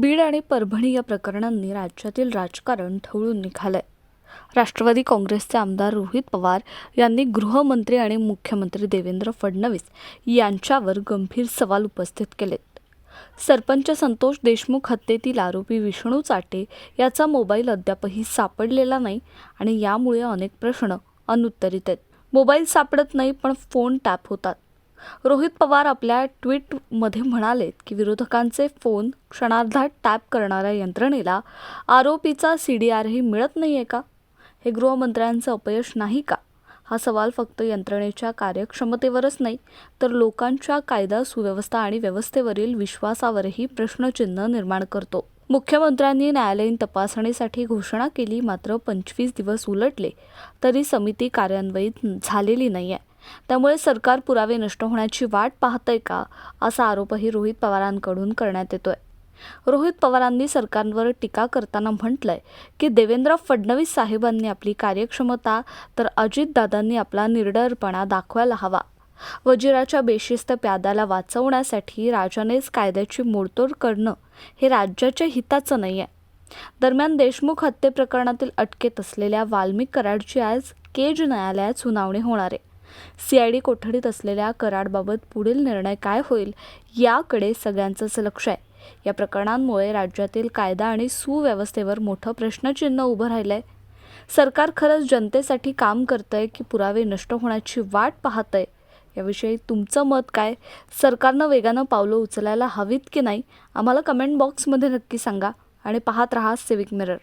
बीड आणि परभणी या प्रकरणांनी राज्यातील राजकारण ढवळून निघालंय. राष्ट्रवादी काँग्रेसचे आमदार रोहित पवार यांनी गृहमंत्री आणि मुख्यमंत्री देवेंद्र फडणवीस यांच्यावर गंभीर सवाल उपस्थित केलेत. सरपंच संतोष देशमुख हत्येतील आरोपी विष्णू चाटे याचा मोबाईल अद्यापही सापडलेला नाही आणि यामुळे अनेक प्रश्न अनुत्तरित आहेत. मोबाईल सापडत नाही पण फोन टॅप होतात. रोहित पवार आपल्या ट्विटमध्ये म्हणालेत की विरोधकांचे फोन क्षणार्धात टॅप करणाऱ्या यंत्रणेला आरोपीचा सी डी आरही मिळत नाही आहे का? हे गृहमंत्र्यांचं अपयश नाही का? हा सवाल फक्त यंत्रणेच्या कार्यक्षमतेवरच नाही तर लोकांच्या कायदा सुव्यवस्था आणि व्यवस्थेवरील विश्वासावरही प्रश्नचिन्ह निर्माण करतो. मुख्यमंत्र्यांनी न्यायालयीन तपासणीसाठी घोषणा केली मात्र पंचवीस दिवस उलटले तरी समिती कार्यान्वयित झालेली नाही आहे त्यामुळे सरकार पुरावे नष्ट होण्याची वाट पाहतंय का असा आरोपही रोहित पवारांकडून करण्यात येतोय. रोहित पवारांनी सरकारवर टीका करताना म्हटलंय की देवेंद्र फडणवीस साहेबांनी आपली कार्यक्षमता तर अजितदादांनी आपला निर्डरपणा दाखवायला हवा. वजिराच्या बेशिस्त प्यादाला वाचवण्यासाठी राजानेच कायद्याची मोडतोड करणं हे राज्याच्या हिताचं नाही आहे दरम्यान देशमुख हत्येप्रकरणातील अटकेत असलेल्या वाल्मिक कराडची आज केज न्यायालयात सुनावणी होणार आहे. सीआयडी कोठडीत असलेल्या कराडबाबत पुढील निर्णय काय होईल याकडे सगळ्यांचंच लक्ष आहे. या प्रकरणांमुळे राज्यातील कायदा आणि सुव्यवस्थेवर मोठं प्रश्नचिन्ह उभं राहिलंय. सरकार खरंच जनतेसाठी काम करतंय की पुरावे नष्ट होण्याची वाट पाहतंय? याविषयी तुमचं मत काय? सरकारनं वेगानं पावलं उचलायला हवीत की नाही? आम्हाला कमेंट बॉक्समध्ये नक्की सांगा आणि पाहत रहा सिविक मिरर